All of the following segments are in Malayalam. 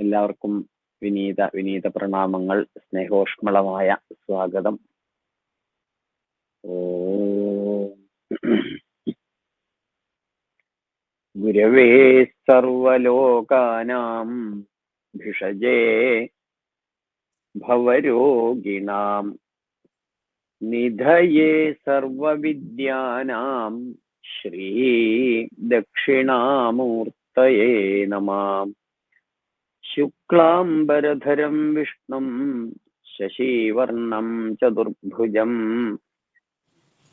എല്ലാവർക്കും വിനീത വിനീത പ്രണാമങ്ങൾ സ്നേഹോഷ്മളമായ സ്വാഗതം. ഓ. ഗുരവേ സർവലോകാനാം ഭിഷജേ ഭവരോഗിണാം. നിധയേ സർവവിദ്യാനാം ശ്രീ ദക്ഷിണാമൂർത്തയേ നമാം. ശുക്ലാംബരധരം വിഷ്ണും ശശീവർണം ചതുർഭുജം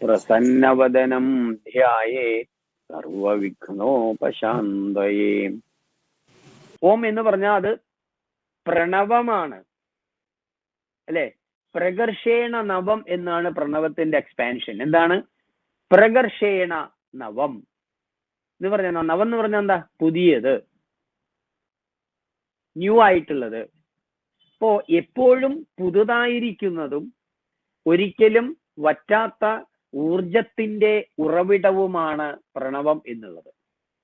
പ്രസന്നവദനം ധ്യായേ സർവവിഘ്നോപശാന്തയേ ഓം എന്ന് പറഞ്ഞാൽ അത് പ്രണവമാണ്. അല്ലെ? പ്രകർഷേണ നവം എന്നാണ് പ്രണവത്തിന്റെ എക്സ്പാൻഷൻ എന്താണ്? പ്രകർഷേണ നവം. എന്ന് പറഞ്ഞ നവം എന്ന് പറഞ്ഞാൽ എന്താ? പുതിയത്. ന്യൂ ആയിട്ടുള്ളത്. ഇപ്പോ എപ്പോഴും പുതുതായിരിക്കുന്നതും ഒരിക്കലും വറ്റാത്ത ഊർജത്തിന്റെ ഉറവിടവുമാണ് പ്രണവം എന്നുള്ളത്.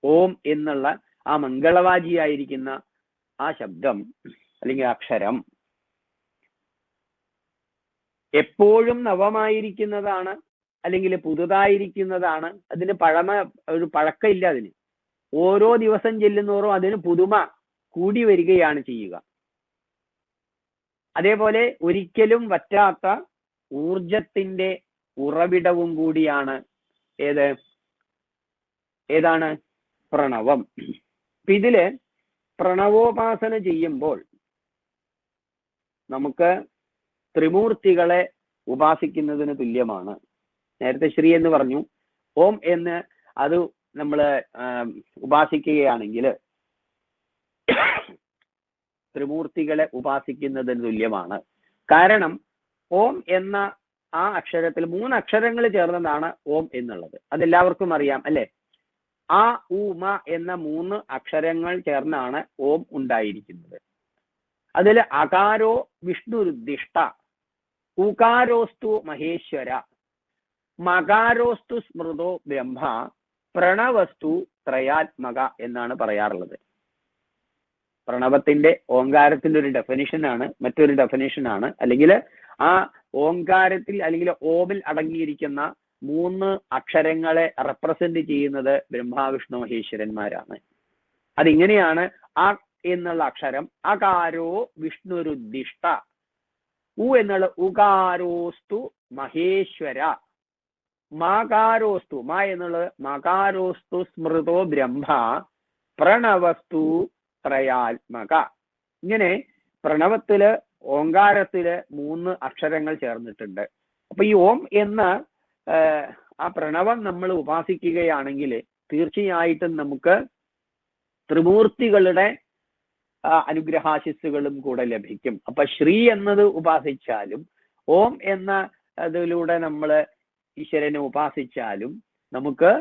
ഓം എന്നുള്ള ആ മംഗളവാചിയായിരിക്കുന്ന ആ ശബ്ദം അല്ലെങ്കിൽ അക്ഷരം എപ്പോഴും നവമായിരിക്കുന്നതാണ് അല്ലെങ്കിൽ പുതുതായിരിക്കുന്നതാണ്. അതിന് പഴമ ഒരു പഴക്കമില്ല അതിന്. ഓരോ ദിവസം ചെല്ലുന്നോറും അതിന് പുതുമ കൂടി വരികയാണ് ചെയ്യുക. അതേപോലെ ഒരിക്കലും വറ്റാത്ത ഊർജത്തിന്റെ ഉറവിടവും കൂടിയാണ് ഏത്? ഏതാണ്? പ്രണവം. ഇതിൽ പ്രണവോപാസന ചെയ്യുമ്പോൾ നമുക്ക് ത്രിമൂർത്തികളെ ഉപാസിക്കുന്നതിന് തുല്യമാണ്. നേരത്തെ ശ്രീ എന്ന് പറഞ്ഞു ഓം എന്ന് അത് നമ്മൾ ഉപാസിക്കുകയാണെങ്കിൽ ത്രിമൂർത്തികളെ ഉപാസിക്കുന്നതിന് തുല്യമാണ്. കാരണം ഓം എന്ന ആ അക്ഷരത്തിൽ മൂന്ന് അക്ഷരങ്ങൾ ചേർന്നതാണ് ഓം എന്നുള്ളത്. അതെല്ലാവർക്കും അറിയാം അല്ലെ? ആ ഉ മ എന്ന മൂന്ന് അക്ഷരങ്ങൾ ചേർന്നാണ് ഓം ഉണ്ടായിരിക്കുന്നത്. അതിൽ അകാരോ വിഷ്ണുരുദ്ദിഷ്ട ഉകാരോസ്തു മഹേശ്വര മകാരോസ്തു സ്മൃതോ ബ്രഹ്മ പ്രണവസ്തു ത്രയാത്മക എന്നാണ് പറയാറുള്ളത്. പ്രണവത്തിന്റെ ഓങ്കാരത്തിന്റെ ഒരു ഡെഫിനിഷൻ ആണ് മറ്റൊരു ഡെഫിനിഷൻ ആണ്. അല്ലെങ്കിൽ ആ ഓങ്കാരത്തിൽ അല്ലെങ്കിൽ ഓമിൽ അടങ്ങിയിരിക്കുന്ന മൂന്ന് അക്ഷരങ്ങളെ റെപ്രസെന്റ് ചെയ്യുന്നത് ബ്രഹ്മാവിഷ്ണു മഹേശ്വരന്മാരാണ്. അതിങ്ങനെയാണ് ആ എന്നുള്ള അക്ഷരം അകാരോ വിഷ്ണുരുദ്ദിഷ്ട ഉ എന്നുള്ള ഉകാരോസ്തു മഹേശ്വര. മാകാരോസ്തു മാ എന്നുള്ളത് മകാരോസ്തു സ്മൃതോ ബ്രഹ്മ. പ്രണവസ്തു ത്രയാത്മക. ഇങ്ങനെ പ്രണവത്തിൽ ഓങ്കാരത്തിൽ മൂന്ന് അക്ഷരങ്ങൾ ചേർന്നിട്ടുണ്ട്. അപ്പൊ ഈ ഓം എന്ന ആ പ്രണവം നമ്മൾ ഉപാസിക്കുകയാണെങ്കിൽ തീർച്ചയായിട്ടും നമുക്ക് ത്രിമൂർത്തികളുടെ അനുഗ്രഹാശിസ്സുകളും കൂടെ ലഭിക്കും. അപ്പൊ ശ്രീ എന്നത് ഉപാസിച്ചാലും ഓം എന്ന അതിലൂടെ നമ്മൾ ഈശ്വരനെ ഉപാസിച്ചാലും നമുക്ക്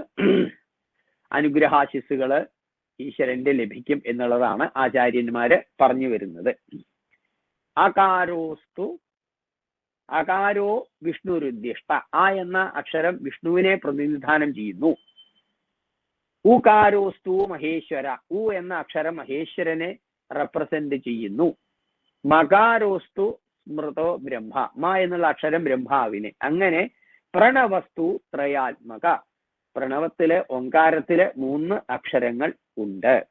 അനുഗ്രഹാശിസ്സുകൾ ഈശ്വരന്റെ ലഭിക്കും എന്നുള്ളതാണ് ആചാര്യന്മാര് പറഞ്ഞു വരുന്നത്. അകാരോസ്തു അകാരോ വിഷ്ണുരുദ്ദിഷ്ട ആ എന്ന അക്ഷരം വിഷ്ണുവിനെ പ്രതിനിധാനം ചെയ്യുന്നു. ഊകാരോസ്തു മഹേശ്വര ഉ എന്ന അക്ഷരം മഹേശ്വരനെ റെപ്രസെന്റ് ചെയ്യുന്നു. മകാരോസ്തു സ്മൃതോ ബ്രഹ്മ മ എന്നുള്ള അക്ഷരം ബ്രഹ്മാവിനെ. അങ്ങനെ പ്രണവസ്തു ത്രയാത്മക. പ്രണവത്തിലെ ഓങ്കാരത്തിലെ മൂന്ന് അക്ഷരങ്ങൾ உண்ட.